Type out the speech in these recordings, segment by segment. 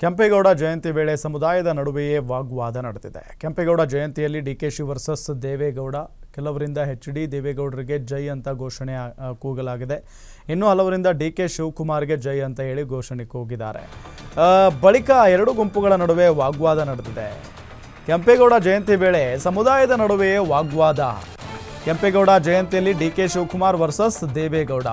ಕೆಂಪೇಗೌಡ ಜಯಂತಿ ವೇಳೆ ಸಮುದಾಯದ ನಡುವೆಯೇ ವಾಗ್ವಾದ ನಡೆದಿದೆ. ಕೆಂಪೇಗೌಡ ಜಯಂತಿಯಲ್ಲಿ ಡಿಕೆಶಿ ವರ್ಸಸ್ ದೇವೇಗೌಡ, ಕೆಲವರಿಂದ ಹೆಚ್ ಡಿ ದೇವೇಗೌಡರಿಗೆ ಜೈ ಅಂತ ಘೋಷಣೆ ಕೂಗಲಾಗಿದೆ. ಇನ್ನು ಹಲವರಿಂದ ಡಿ ಕೆ ಶಿವಕುಮಾರ್ಗೆ ಜೈ ಅಂತ ಹೇಳಿ ಘೋಷಣೆ ಕೂಗಿದ್ದಾರೆ. ಬಳಿಕ ಎರಡು ಗುಂಪುಗಳ ನಡುವೆ ವಾಗ್ವಾದ ನಡೆದಿದೆ. ಕೆಂಪೇಗೌಡ ಜಯಂತಿ ವೇಳೆ ಸಮುದಾಯದ ನಡುವೆಯೇ ವಾಗ್ವಾದ. Kempegowda ಜಯಂತಿಯಲ್ಲಿ D K Shivakumar versus Devegowda.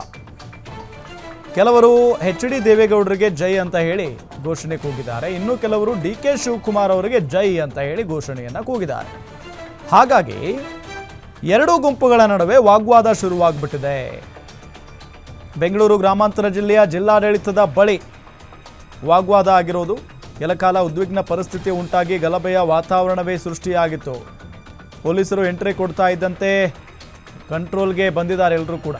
ಕೆಲವರು ಹೆಚ್ ಡಿ ದೇವೇಗೌಡರಿಗೆ ಜೈ ಅಂತ ಹೇಳಿ ಘೋಷಣೆ ಕೂಗಿದ್ದಾರೆ. ಇನ್ನು ಕೆಲವರು ಡಿ ಕೆ ಶಿವಕುಮಾರ್ ಅವರಿಗೆ ಜೈ ಅಂತ ಹೇಳಿ ಘೋಷಣೆಯನ್ನ ಕೂಗಿದ್ದಾರೆ. ಹಾಗಾಗಿ ಎರಡೂ ಗುಂಪುಗಳ ನಡುವೆ ವಾಗ್ವಾದ ಶುರುವಾಗ್ಬಿಟ್ಟಿದೆ. ಬೆಂಗಳೂರು ಗ್ರಾಮಾಂತರ ಜಿಲ್ಲೆಯ ಜಿಲ್ಲಾಡಳಿತದ ಬಳಿ ವಾಗ್ವಾದ ಆಗಿರೋದು. ಕೆಲಕಾಲ ಉದ್ವಿಗ್ನ ಪರಿಸ್ಥಿತಿ ಉಂಟಾಗಿ ಗಲಭೆಯ ವಾತಾವರಣವೇ ಸೃಷ್ಟಿಯಾಗಿತ್ತು. ಪೊಲೀಸರು ಎಂಟ್ರಿ ಕೊಡ್ತಾ ಇದ್ದಂತೆ ಕಂಟ್ರೋಲ್ಗೆ ಬಂದಿದ್ದಾರೆ ಎಲ್ಲರೂ ಕೂಡ.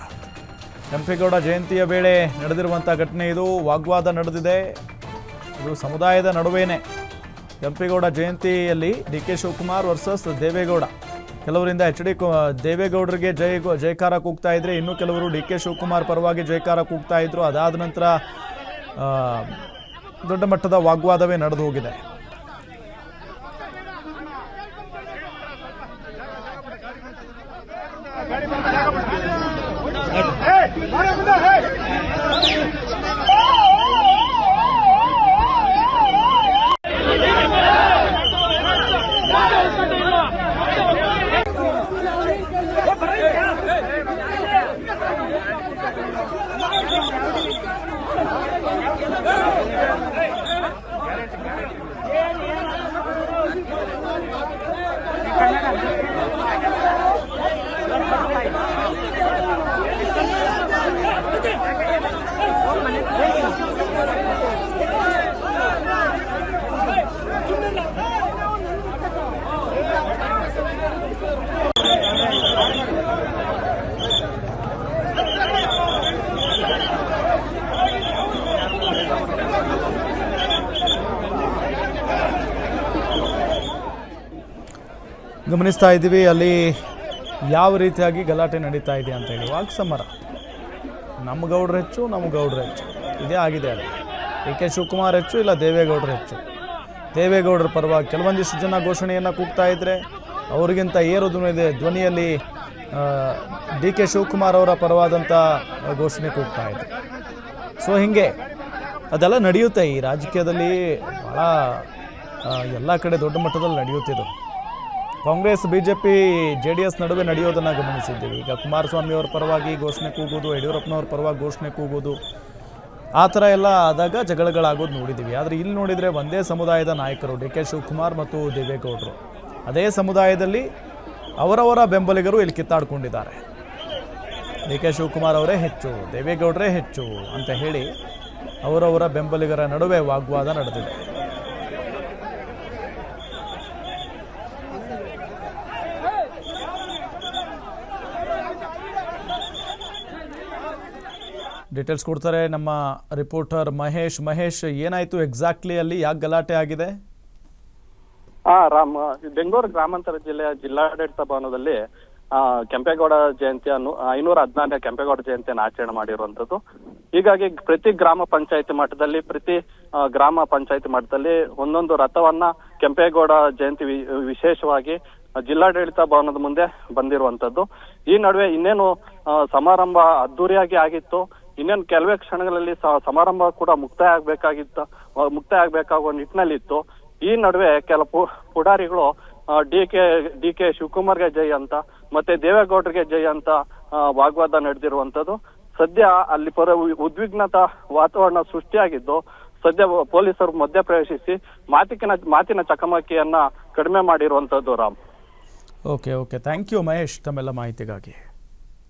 ಕೆಂಪೇಗೌಡ ಜಯಂತಿಯ ವೇಳೆ ನಡೆದಿರುವಂಥ ಘಟನೆ ಇದು. ವಾಗ್ವಾದ ನಡೆದಿದೆ. ಇದು ಸಮುದಾಯದ ನಡುವೆಯೇ Kempegowda ಜಯಂತಿಯಲ್ಲಿ D K Shivakumar versus Devegowda. ಕೆಲವರಿಂದ H D ದೇವೇಗೌಡರಿಗೆ ಜಯ ಜಯಕಾರ ಕೂಗ್ತಾ ಇದ್ರೆ ಇನ್ನು ಕೆಲವರು ಡಿ ಕೆ ಶಿವಕುಮಾರ್ ಪರವಾಗಿ ಜಯಕಾರ ಕೂಗ್ತಾ ಇದ್ರು. ಅದಾದ ನಂತರ ದೊಡ್ಡ ಮಟ್ಟದ ವಾಗ್ವಾದವೇ ನಡೆದು ಹೋಗಿದೆ. 何? ಗಮನಿಸ್ತಾ ಇದ್ದೀವಿ, ಅಲ್ಲಿ ಯಾವ ರೀತಿಯಾಗಿ ಗಲಾಟೆ ನಡೀತಾ ಇದೆ ಅಂತ ಹೇಳಿ. ವಾಕ್ಸಮರ ನಮ್ಮ ಗೌಡ್ರ ಹೆಚ್ಚು ನಮ್ಮ ಗೌಡ್ರ ಹೆಚ್ಚು. ಇದೇ ಆಗಿದೆ ಅಲ್ಲಿ ಡಿ ಕೆ ಶಿವಕುಮಾರ್ ಹೆಚ್ಚು ಇಲ್ಲ, ದೇವೇಗೌಡರು ಹೆಚ್ಚು. ದೇವೇಗೌಡರ ಪರವಾಗಿ ಕೆಲವೊಂದಿಷ್ಟು ಜನ ಘೋಷಣೆಯನ್ನು ಕೂಗ್ತಾ ಇದ್ದರೆ ಅವ್ರಿಗಿಂತ ಏರು ಇದೆ, ಧ್ವನಿಯಲ್ಲಿ ಡಿ ಕೆ ಶಿವಕುಮಾರ್ ಅವರ ಪರವಾದಂಥ ಘೋಷಣೆ ಕೂಗ್ತಾ ಇದೆ. ಸೊ, ಹೀಗೆ. ಅದೆಲ್ಲ ನಡೆಯುತ್ತೆ. ಈ ರಾಜಕೀಯದಲ್ಲಿ ಭಾಳ ಎಲ್ಲ ಕಡೆ ದೊಡ್ಡ ಮಟ್ಟದಲ್ಲಿ ನಡೆಯುತ್ತಿದ್ದು Congress, BJP J D S ನಡುವೆ ನಡೆಯೋದನ್ನು ಗಮನಿಸಿದ್ದೀವಿ. ಈಗ ಕುಮಾರಸ್ವಾಮಿ ಅವರ ಪರವಾಗಿ ಘೋಷಣೆ ಕೂಗೋದು, ಯಡಿಯೂರಪ್ಪನವ್ರ ಪರವಾಗಿ ಘೋಷಣೆ ಕೂಗೋದು, ಆ ಥರ ಎಲ್ಲ ಆದಾಗ ಜಗಳಗಳಾಗೋದು ನೋಡಿದ್ದೀವಿ. ಆದರೆ ಇಲ್ಲಿ ನೋಡಿದರೆ ಒಂದೇ ಸಮುದಾಯದ ನಾಯಕರು ಡಿ ಕೆ ಶಿವಕುಮಾರ್ ಮತ್ತು ದೇವೇಗೌಡರು. ಅದೇ ಸಮುದಾಯದಲ್ಲಿ ಅವರವರ ಬೆಂಬಲಿಗರು ಇಲ್ಲಿ ಕಿತ್ತಾಡ್ಕೊಂಡಿದ್ದಾರೆ. ಡಿ ಕೆ ಶಿವಕುಮಾರ್ ಅವರೇ ಹೆಚ್ಚು, ದೇವೇಗೌಡರೇ ಹೆಚ್ಚು ಅಂತ ಹೇಳಿ ಅವರವರ ಬೆಂಬಲಿಗರ ನಡುವೆ ವಾಗ್ವಾದ ನಡೆದಿದೆ. ಡೀಟೇಲ್ಸ್ ಕೊಡ್ತಾರೆ ನಮ್ಮ ರಿಪೋರ್ಟರ್ ಮಹೇಶ್. ಮಹೇಶ್ ಏನಾಯ್ತು ಎಕ್ಸಾಕ್ಟ್ಲಿ ಅಲ್ಲಿ? ಯಾಕೆ ಗಲಾಟೆ ಆಗಿದೆ? ಹಾ ರಾಮ್ ಬೆಂಗಳೂರು ಗ್ರಾಮಾಂತರ ಜಿಲ್ಲೆಯ ಜಿಲ್ಲಾಡಳಿತ ಭವನದಲ್ಲಿ ಆ, ಕೆಂಪೇಗೌಡ ಜಯಂತಿಯನ್ನು ಐನೂರ ಹದಿನಾರನೇ ಕೆಂಪೇಗೌಡ ಜಯಂತಿಯನ್ನು ಆಚರಣೆ ಮಾಡಿರುವಂತದ್ದು ಹೀಗಾಗಿ ಪ್ರತಿ ಗ್ರಾಮ ಪಂಚಾಯತಿ ಮಟ್ಟದಲ್ಲಿ ಪ್ರತಿ ಗ್ರಾಮ ಪಂಚಾಯತಿ ಮಟ್ಟದಲ್ಲಿ ಒಂದೊಂದು ರಥವನ್ನ ಕೆಂಪೇಗೌಡ ಜಯಂತಿ ವಿಶೇಷವಾಗಿ ಜಿಲ್ಲಾಡಳಿತ ಭವನದ ಮುಂದೆ ಬಂದಿರುವಂತದ್ದು ಈ ನಡುವೆ ಇನ್ನೇನು ಸಮಾರಂಭ ಅದ್ದೂರಿಯಾಗಿ ಆಗಿತ್ತು. ಇನ್ನೇನು ಕೆಲವೇ ಕ್ಷಣಗಳಲ್ಲಿ ಸಮಾರಂಭ ಕೂಡ ಮುಕ್ತಾಯ ಆಗ್ಬೇಕಾಗಿತ್ತು ಮುಕ್ತಾಯ ಆಗ್ಬೇಕಾಗುವ ನಿಟ್ಟಿನಲ್ಲಿತ್ತು ಈ ನಡುವೆ ಕೆಲ ಪುಡಾರಿಗಳು ಡಿ ಕೆ ಡಿ ಕೆ ಶಿವಕುಮಾರ್ಗೆ ಜೈ ಅಂತ, ಮತ್ತೆ ದೇವೇಗೌಡರಿಗೆ ಜೈ ಅಂತ ವಾಗ್ವಾದ ನಡೆದಿರುವಂತದ್ದು ಸದ್ಯ ಅಲ್ಲಿ ಪರ ಉದ್ವಿಗ್ನತ ವಾತಾವರಣ ಸೃಷ್ಟಿಯಾಗಿದ್ದು, ಸದ್ಯ ಪೊಲೀಸರು ಮಧ್ಯಪ್ರವೇಶಿಸಿ ಮಾತಿನ ಮಾತಿನ ಚಕಮಕಿಯನ್ನ ಕಡಿಮೆ ಮಾಡಿರುವಂತದ್ದು Ram. Okay okay. Thank you Mahesh ತಮ್ಮೆಲ್ಲ ಮಾಹಿತಿಗಾಗಿ.